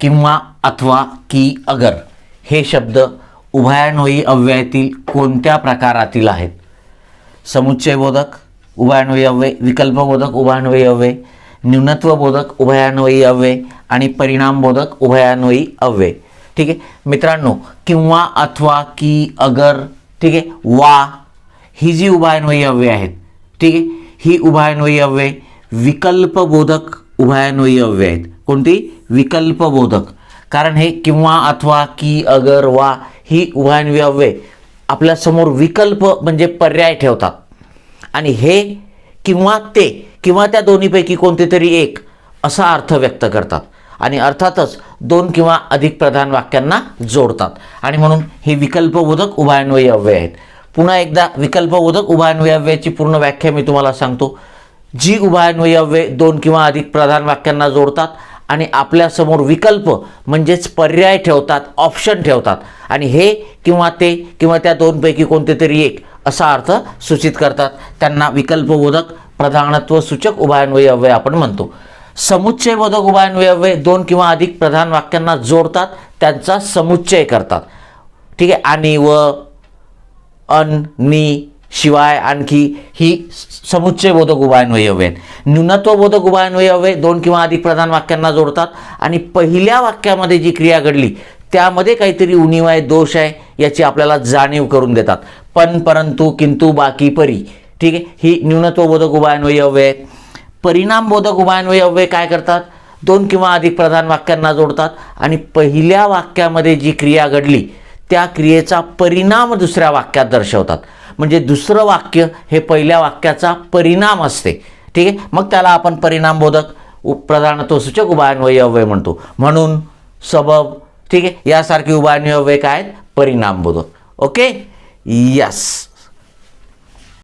किंवा अथवा की अगर हे शब्द उभयान्वयी अव्ययातील कोणत्या प्रकारातील आहेत? समुच्चयबोधक उभयान्वयी अव्यय विकल्पबोधक उभयान्वयी अव्यय न्यूनत्वबोधक उभयान्वयी अव्यय आणि परिणामबोधक उभयान्वयी अव्यय. ठीक आहे? मित्रांनो किंवा अथवा की अगर ठीक आहे? वा ही जी उभयान्वयी अव्यय आहेत ठीक आहे? ही उभयान्वयी अव्यय विकल्पबोधक उभयान्वयी अव्यय आहेत. कोणती? विकल्पबोधक. कारण हे किंवा अथवा की अगर वा ही उभयान्वयी आपल्यासमोर विकल्प म्हणजे पर्याय ठेवतात. आणि हे किंवा ते किंवा त्या दोन्हीपैकी कोणते तरी एक असा अर्थ व्यक्त करतात. आणि अर्थातच दोन किंवा अधिक प्रधान वाक्यांना जोडतात. आणि म्हणून हे विकल्पबोधक उभयान्वयी अव्यय आहेत. पुन्हा एकदा विकल्पबोधक उभयान्वयी अव्ययाची पूर्ण व्याख्या मी तुम्हाला सांगतो. जी उभयान्वयी अव्यय दोन किंवा अधिक प्रधान वाक्यांना जोडतात आणि आपल्यासमोर विकल्प म्हणजेच पर्याय ठेवतात ऑप्शन ठेवतात. आणि हे किंवा ते किंवा त्या दोनपैकी कोणते तरी एक असा अर्थ सूचित करतात. त्यांना विकल्पबोधक प्रधानत्व सूचक उभयान्वयी अव्यय आपण म्हणतो. समुच्चयबोधक उभयान्वयी अव्यय दोन किंवा अधिक प्रधान वाक्यांना जोडतात त्यांचा समुच्चय करतात. ठीक आहे? आणि व अन नी शिवाय आणखी ही समुच्चयबोधक उभयान्वयी हवे न्यूनत्व न्यूनत्वबोधक उभयान्वयी हवे दोन किंवा अधिक प्रधान वाक्यांना जोडतात. आणि पहिल्या वाक्यामध्ये जी क्रिया घडली त्यामध्ये काहीतरी उणीव आहे दोष आहे याची आपल्याला जाणीव करून देतात. पण परंतु किंतु बाकी परी. ठीक आहे? ही न्यूनत्वबोधक उभयान्वयी हवे. परिणाम परिणामबोधक उभयान्वयी हवे काय करतात? दोन किंवा अधिक प्रधान वाक्यांना जोडतात. आणि पहिल्या वाक्यामध्ये जी क्रिया घडली त्या क्रियेचा परिणाम दुसऱ्या वाक्यात दर्शवतात. म्हणजे दुसरं वाक्य हे पहिल्या वाक्याचा परिणाम असते. ठीक आहे? मग त्याला आपण परिणामबोधक उ प्रधानत्व सूचक उभयान्वयी अव्यय म्हणतो. म्हणून सबब ठीक आहे? यासारखी उभयान्वयी अव्यय काय आहेत? परिणामबोधक ओके? यस